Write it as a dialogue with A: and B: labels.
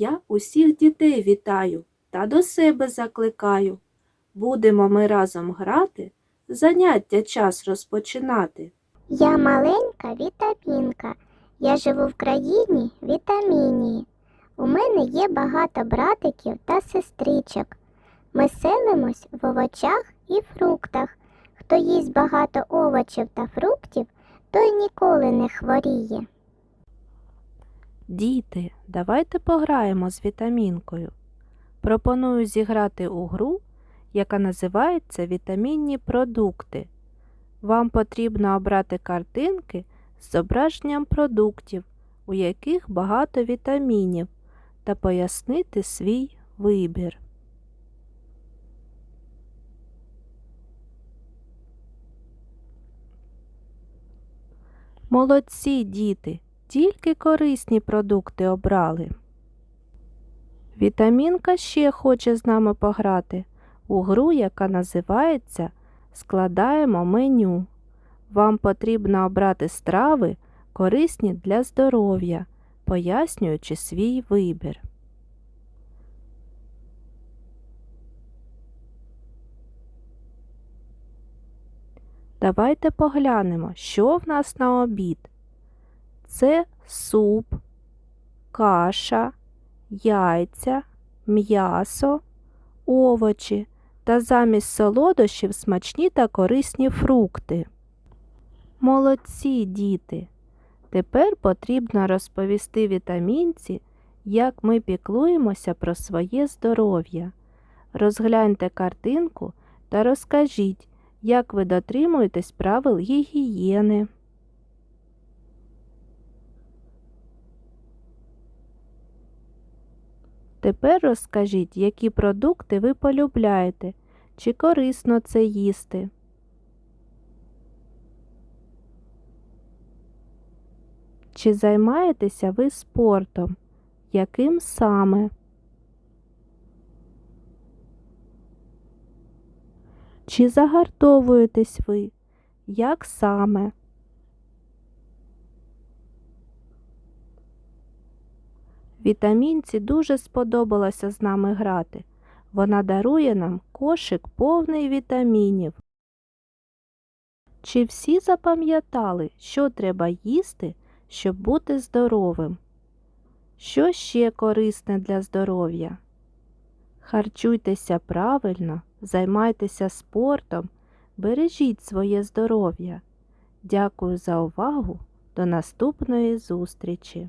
A: Я усіх дітей вітаю та до себе закликаю. Будемо ми разом грати, заняття час розпочинати.
B: Я маленька вітамінка. Я живу в країні вітамінії. У мене є багато братиків та сестричок. Ми селимось в овочах і фруктах. Хто їсть багато овочів та фруктів, той ніколи не хворіє.
A: Діти, давайте пограємо з вітамінкою. Пропоную зіграти у гру, яка називається Вітамінні продукти. Вам потрібно обрати картинки з зображенням продуктів, у яких багато вітамінів, та пояснити свій вибір. Молодці, діти, тільки корисні продукти обрали. Вітамінка ще хоче з нами пограти у гру, яка називається Складаємо меню. Вам потрібно обрати страви, корисні для здоров'я, пояснюючи свій вибір. Давайте поглянемо, що в нас на обід. Це суп, каша, яйця, м'ясо, овочі та замість солодощів смачні та корисні фрукти. Молодці, діти! Тепер потрібно розповісти вітамінці, як ми піклуємося про своє здоров'я. Розгляньте картинку та розкажіть, як ви дотримуєтесь правил гігієни. Тепер розкажіть, які продукти ви полюбляєте, чи корисно це їсти. Чи займаєтеся ви спортом? Яким саме? Чи загартовуєтесь ви? Як саме? Вітамінці дуже сподобалося з нами грати. Вона дарує нам кошик повний вітамінів. Чи всі запам'ятали, що треба їсти, щоб бути здоровим? Що ще корисне для здоров'я? Харчуйтеся правильно, займайтеся спортом, бережіть своє здоров'я. Дякую за увагу. До наступної зустрічі!